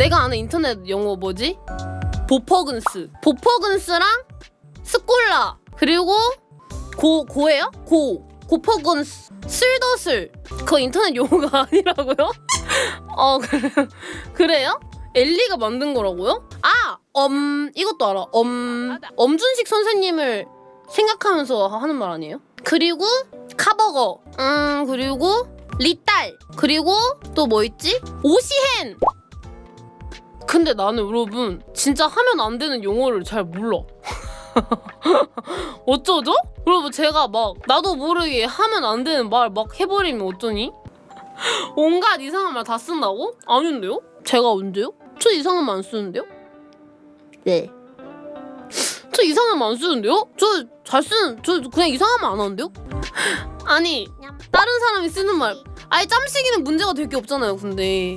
내가 아는 인터넷 용어 뭐지? 보퍼근스. 보퍼근스랑 스콜라. 그리고 고 고예요? 고. 고퍼근스. 슬더슬. 그거 인터넷 용어가 아니라고요? 어 그래, 그래요? 엘리가 만든 거라고요? 아, 엄 이것도 알아. 엄 엄준식 선생님을 생각하면서 하는 말 아니에요? 그리고 카버거. 음 그리고 리딸. 그리고 또 뭐 있지? 오시헨. 근데 나는 여러분 진짜 하면 안 되는 용어를 잘 몰라. 어쩌죠? 여러분 제가 막 나도 모르게 하면 안 되는 말 막 해버리면 어쩌니? 온갖 이상한 말 다 쓴다고? 아닌데요? 제가 언제요? 저 이상한 말 안 쓰는데요? 네. 저 이상한 말 안 쓰는데요? 저 잘 쓰는 저 그냥 이상한 말 안 하는데요? 아니 다른 사람이 쓰는 말 아니 짬식이는 문제가 될 게 없잖아요 근데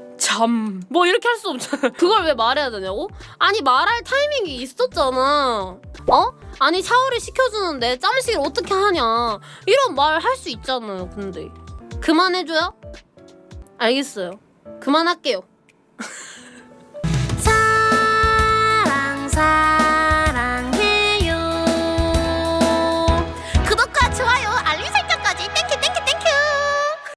잠뭐 이렇게 할 수 없잖아. 그걸 왜 말해야 되냐고? 아니 말할 타이밍이 있었잖아. 어? 아니 샤워를 시켜주는데 짬식을 어떻게 하냐? 이런 말 할 수 있잖아요 근데. 그만해줘요? 알겠어요. 그만할게요